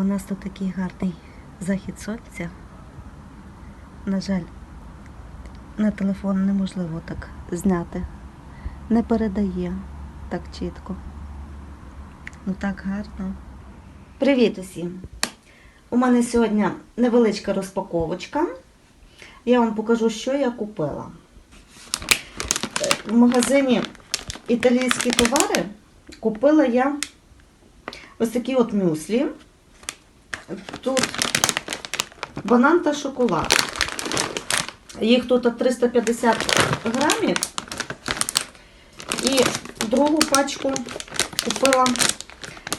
У нас тут такий гарний захід сонця. На жаль, на телефон неможливо так зняти. Не передає так чітко. Ну так гарно. Привіт усім! У мене сьогодні невеличка розпаковочка. Я вам покажу, що я купила. В магазині італійські товари купила я ось такі от мюслі. Тут банан та шоколад. Їх тут 350 грамів. І другу пачку купила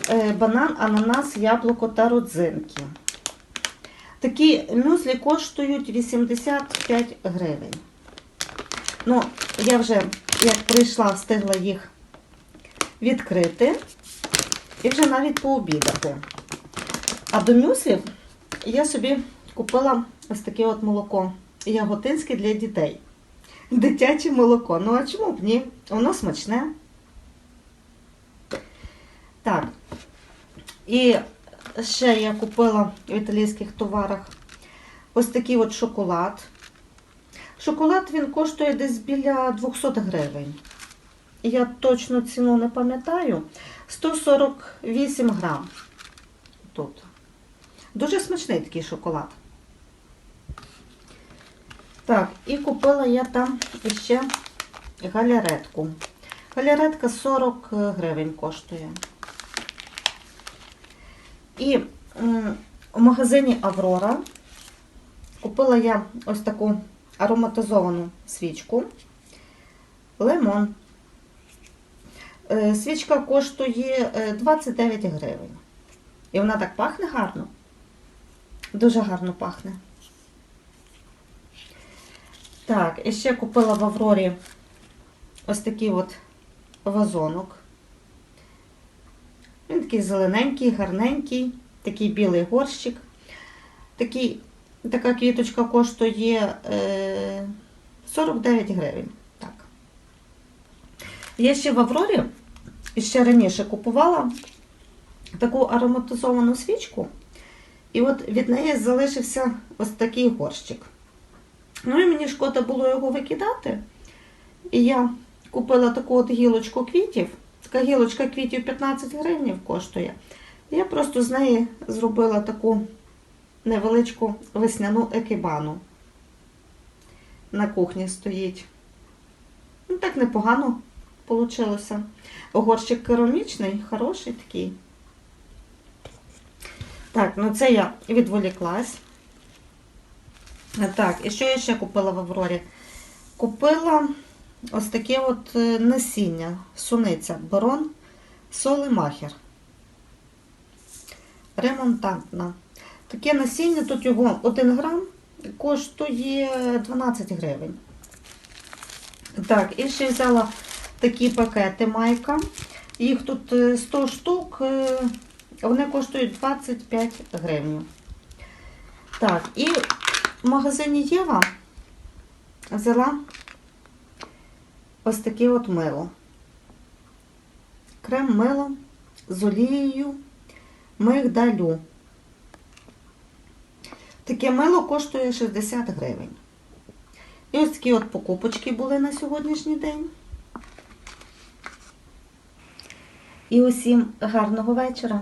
е, банан, ананас, яблуко та родзинки. Такі мюслі коштують 85 гривень. Ну, я вже, як прийшла, встигла їх відкрити і вже навіть пообідати. А до мюслів я собі купила ось таке от молоко яготинське для дітей. Дитяче молоко. Ну а чому б ні? Воно смачне. Так. І ще я купила в італійських товарах ось такий от шоколад. Шоколад він коштує десь біля 200 гривень. Я точно ціну не пам'ятаю. 148 грам тут. Дуже смачний такий шоколад. Так, і купила я там ще галяретку. Галяретка 40 гривень коштує. І в магазині Аврора купила я ось таку ароматизовану свічку. Лимон. Е, Свічка коштує е, 29 гривень. І вона так пахне гарно. Дуже гарно пахне. Так, і ще купила в Аврорі ось такий от вазонок. Він такий зелененький, гарненький, такий білий горщик. Такий, така квіточка коштує е, 49 гривень. Так. Я ще в Аврорі ще раніше купувала таку ароматизовану свічку. І от від неї залишився ось такий горщик. Ну і мені шкода було його викидати. І я купила таку от гілочку квітів. Така гілочка квітів 15 гривень коштує. Я просто з неї зробила таку невеличку весняну екібану. На кухні стоїть. Ну, так непогано вийшло. Горщик керамічний, хороший такий. Так, ну це я відволіклась. Так, і що я ще купила в Аврорі? Купила ось таке от е, насіння, суниця, барон, солемахер. Ремонтантна. Таке насіння, тут його 1 грам, коштує 12 гривень. Так, і ще взяла такі пакети майка. Їх тут е, 100 штук, е, вони коштують 25 гривень. Так, і в магазині Єва взяла ось таке от мило. Крем мило з олією мигдалю. Таке мило коштує 60 гривень. І ось такі от покупочки були на сьогоднішній день. І усім гарного вечора.